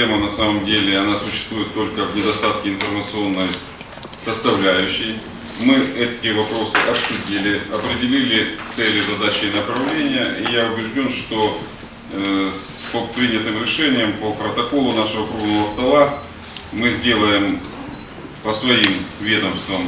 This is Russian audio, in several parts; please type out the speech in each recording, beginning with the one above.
проблема на самом деле, она существует только в недостатке информационной составляющей. Мы эти вопросы обсудили, определили цели, задачи и направления, и я убежден, что э, с по принятым решением по протоколу нашего круглого стола мы сделаем по своим ведомствам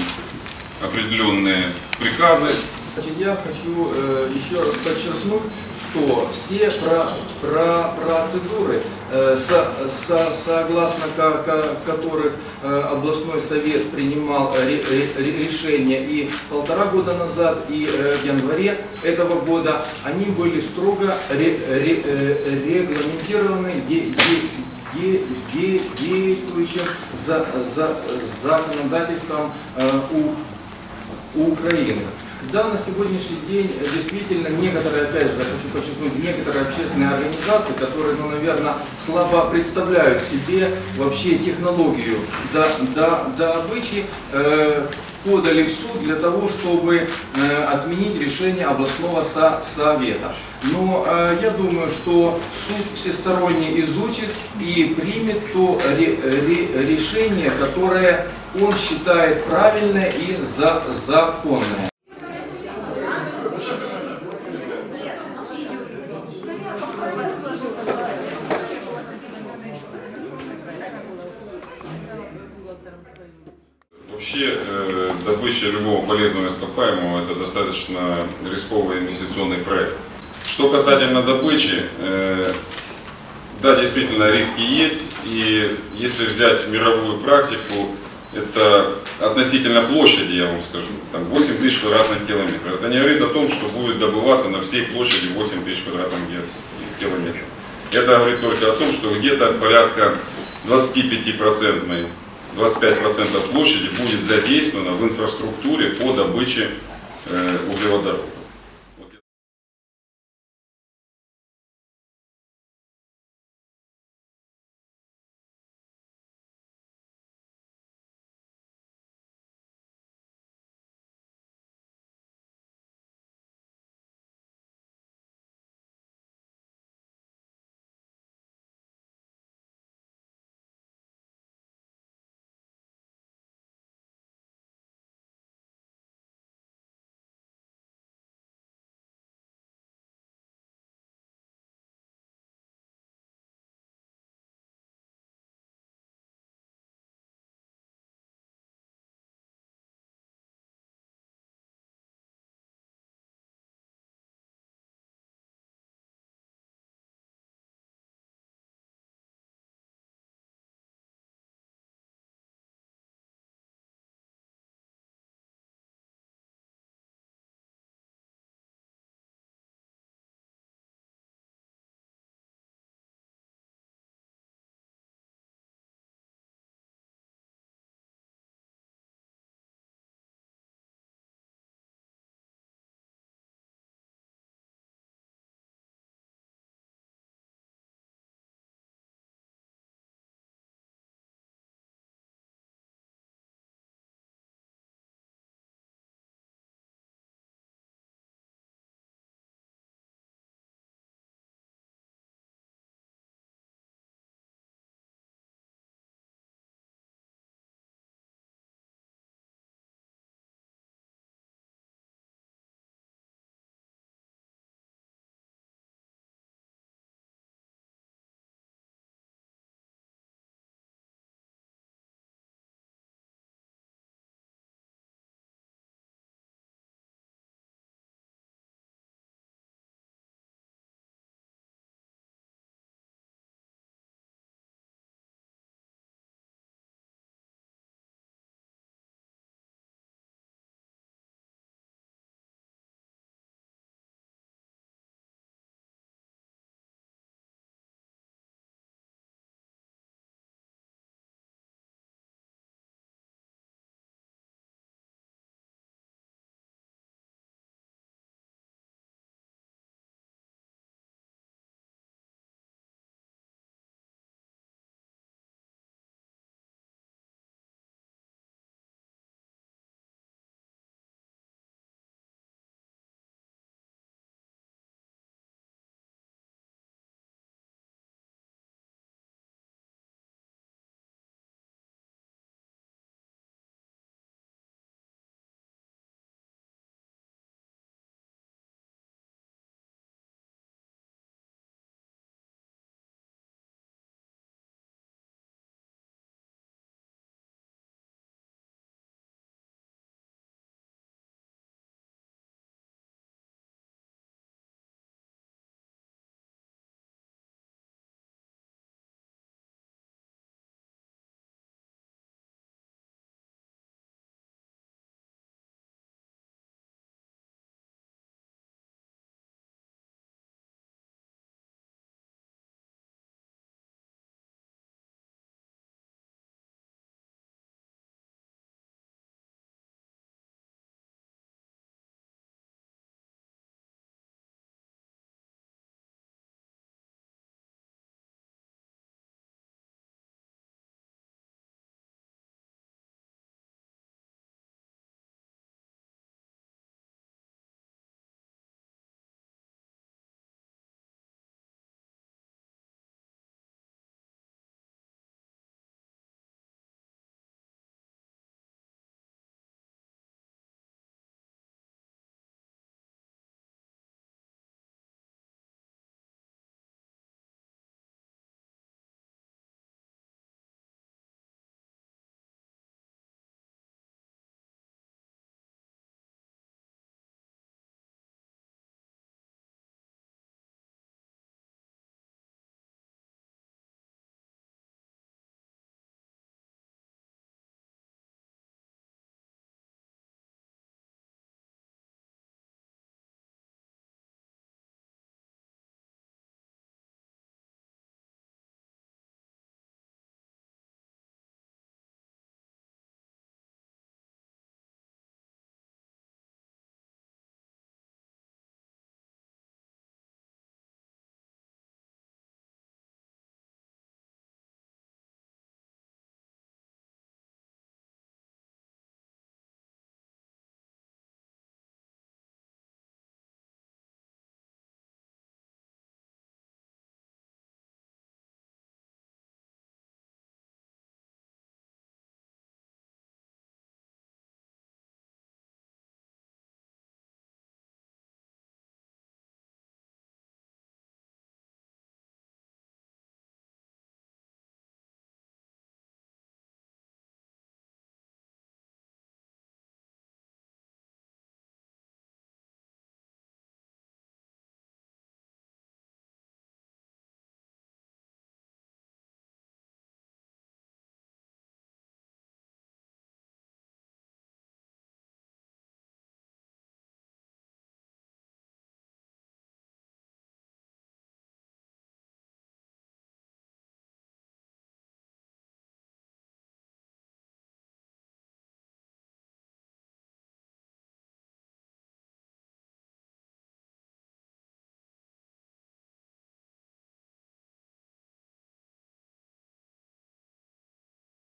определенные приказы, Значит, я хочу э, еще раз подчеркнуть, что все про, про процедуры, э, со- со- согласно ко- ко- которых э, областной совет принимал ре- ре- решение и полтора года назад, и э, в январе этого года, они были строго ре- ре- э, регламентированы де- де- де- де- действующим за- за- законодательством э, у у Украины. Да, на сегодняшний день э, действительно некоторые, опять же, хочу подчеркнуть, некоторые общественные организации, которые, ну, наверное, слабо представляют себе вообще технологию до, до, добычи, э, подали в суд для того, чтобы э, отменить решение областного со- совета. Но э, я думаю, что суд всесторонне изучит и примет то ре- ре- решение, которое он считает правильное и за- законное. Вообще э, добыча любого полезного ископаемого это достаточно рисковый инвестиционный проект. Что касательно добычи, э, да, действительно риски есть, и если взять мировую практику, это относительно площади, я вам скажу, там 8 тысяч квадратных километров. Это не говорит о том, что будет добываться на всей площади 8 тысяч квадратных километров. Это говорит только о том, что где-то порядка 25% 25% площади будет задействовано в инфраструктуре по добыче э, углеводородов.